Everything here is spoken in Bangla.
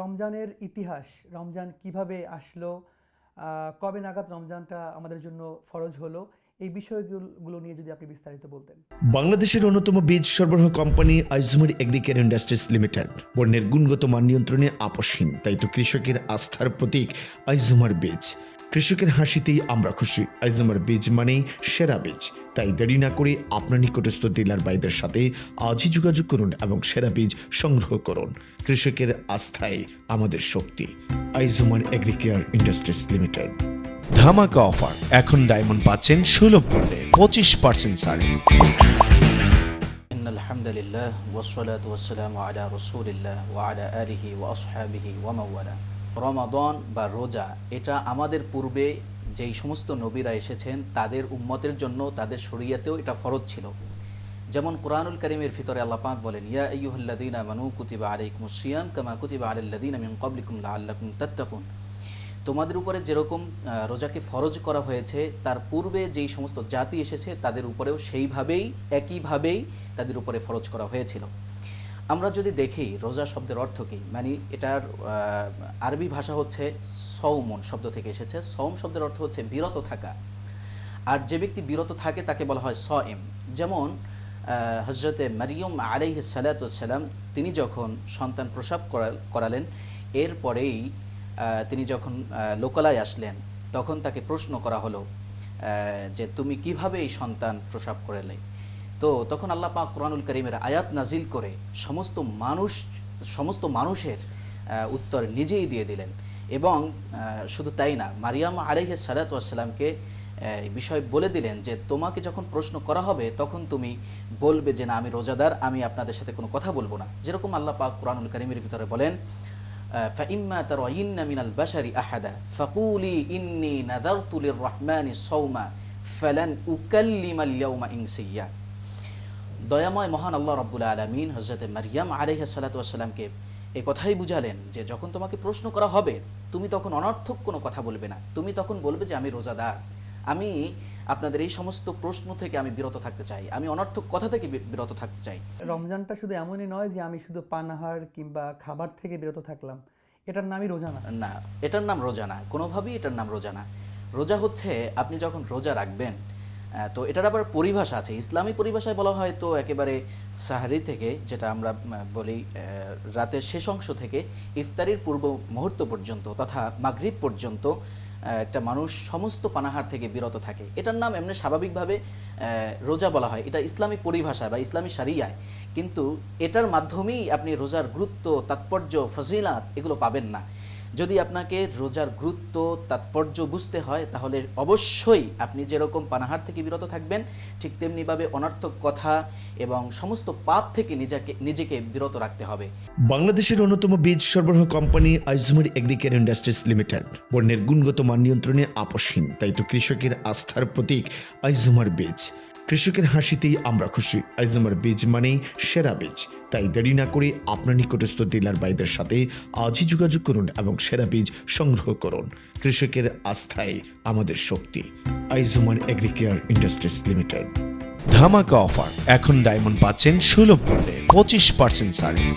রমজানের ইতিহাস, রমজান কীভাবে আসলো কবে নাগাদ রমজানটা আমাদের জন্য ফরজ হলো, এই বিষয়গুলো নিয়ে যদি আপনি বিস্তারিত বলতেন। বাংলাদেশের অন্যতম বীজ সরবরাহ কোম্পানি আইজুমারি এগ্রিকেয়ার ইন্ডাস্ট্রিজ লিমিটেড। বন্যের গুণগত মান নিয়ন্ত্রণে আপসহীন তাই তো কৃষকের আস্থার প্রতীক আইজুমার বীজ। কৃষকের হাসিতেই আমরা খুশি। আইজুমার বীজ মানেই সেরা বীজ। তাই দেরি না করে আপনার নিকটস্থ ডিলার বাইদের সাথে আজই যোগাযোগ করুন এবং সেরা বীজ সংগ্রহ করুন। কৃষকের আস্থায় আমাদের শক্তি। আইজুমান এগ্রিকেয়ার ইন্ডাস্ট্রিজ লিমিটেড। ধামাকা অফার। এখন ডায়মন্ড পাচ্ছেন সুলভ মূল্যে পঁচিশ পার্সেন্ট সারি আলহামদুলিল্লাহ ওসলাত ওসালাম আলা রসুলিল্লাহ ওয়ালা আলিহি ওয়াসহাবিহি রমাদন বা রোজা এটা আমাদের পূর্বে যেই সমস্ত নবীরা এসেছেন, তাদের উম্মতের জন্য তাদের শরীয়তেও এটা ফরজ ছিল। যেমন কোরআনুল করিমের ভিতরে আল্লাহ পাক বলেন, ইয়া আইয়ুহাল্লাযীনা আমানু কুতিবা আলাইকুমুস সিয়াম কামা কুতিবা আলাল লাযীনা মিন ক্বাবলিকুম লাআল্লাকুম তাত্তাকুন। তোমাদের উপরে যেরকম রোজাকে ফরজ করা হয়েছে, তার পূর্বে যেই সমস্ত জাতি এসেছে, তাদের উপরেও সেইভাবেই, একইভাবেই তাদের উপরে ফরজ করা হয়েছিল। আমরা যদি দেখি, রোজা শব্দের অর্থ কী? মানে এটার আরবি ভাষা হচ্ছে সৌমন শব্দ থেকে এসেছে। সৌম শব্দের অর্থ হচ্ছে বিরত থাকা। আর যে ব্যক্তি বিরত থাকে, তাকে বলা হয় স এম যেমন হজরতে মারিয়ম আলাইহ সালাতাম তিনি যখন সন্তান প্রসাব করা- করালেন, এরপরেই তিনি যখন লোকালয়ে আসলেন, তখন তাকে প্রশ্ন করা হলো যে তুমি কীভাবে এই সন্তান প্রসাব করালে? তো তখন আল্লাহ পাক কোরআনুল করিমের আয়াত নাজিল করে সমস্ত মানুষ সমস্ত মানুষের আহ, উত্তর নিজেই দিয়ে দিলেন এবং আহ, শুধু তাই না মারিয়াম আলাইহ সালাতামকে এই বিষয় বলে দিলেন যে তোমাকে যখন প্রশ্ন করা হবে তখন তুমি বলবে যে না আমি রোজাদার আমি আপনাদের সাথে কোনো কথা বলবো না যেরকম আল্লাহ পাক কোরআনুল করিমের ভিতরে বলেন فإما ترين من البشر أحدا فقولي إني نذرت للرحمن صوما فلن أكلم اليوم إنسيا দয়াময় মহান আল্লাহ রব্বুল আলমিন হজরত মারিয়াম আলাইহ সালাতামকে এই কথাই বুঝালেন যে যখন তোমাকে প্রশ্ন করা হবে তুমি তখন অনর্থক কোনো কথা বলবে না। তুমি তখন বলবে যে আমি রোজাদার। আমি আপনাদের এই সমস্ত প্রশ্ন থেকে আমি বিরত থাকতে চাই। আমি অনর্থক কথা থেকে বিরত থাকতে চাই। রমজানটা শুধু এমনই নয় যে আমি শুধু পানাহার কিংবা খাবার থেকে বিরত থাকলাম। এটার নামই রোজা না। না এটার নাম রোজা না। কোনোভাবেই এটার নাম রোজা না। রোজা হচ্ছে আপনি যখন রোজা রাখবেন তো এটার আবার পরিভাষা আছে। ইসলামী পরিভাষায় বলা হয় তো একেবারে সাহারি থেকে, যেটা আমরা বলি রাতের শেষ অংশ থেকে ইফতারির পূর্ব মুহূর্ত পর্যন্ত তথা মাগরিব পর্যন্ত একটা মানুষ সমস্ত পানাহার থেকে বিরত থাকে। এটার নাম এমনি স্বাভাবিকভাবে রোজা বলা হয়। এটা ইসলামী পরিভাষায় বা ইসলামী সারিয়ায় কিন্তু এটার মাধ্যমেই আপনি রোজার গুরুত্ব, তাৎপর্য, ফজিলাত এগুলো পাবেন না। যদি আপনাকে রোজার গুরুত্ব, তাৎপর্য বুঝতে হয়, তাহলে অবশ্যই আপনি যেরকম পানাহার থেকে বিরত থাকবেন, ঠিক তেমনিভাবে অনার্থক কথা এবং সমস্ত পাপ থেকে নিজেকে নিজেকে বিরত রাখতে হবে। বাংলাদেশের অন্যতম বীজ সরবরাহ কোম্পানি আইজুমারি এগ্রিকেয়ার ইন্ডাস্ট্রিজ লিমিটেড। বন্যের গুণগত মান নিয়ন্ত্রণে আপসহীন তাই তো কৃষকের আস্থার প্রতীক আইজুমার বীজ। কৃষকের হাসিতেই আমরা খুশি। আইজুমার বীজ মানেই সেরা বীজ। তাই দেরি না করে আপনার নিকটস্থ ডিলার বাইদের সাথে আজই যোগাযোগ করুন এবং সেরা বীজ সংগ্রহ করুন। কৃষকের আস্থায় আমাদের শক্তি। আইজুমার এগ্রিকেয়ার ইন্ডাস্ট্রিজ লিমিটেড। ধামাকা অফার। এখন ডায়মন্ড পাচ্ছেন সুলভ মূল্যে পঁচিশ পার্সেন্ট ছাড়ে।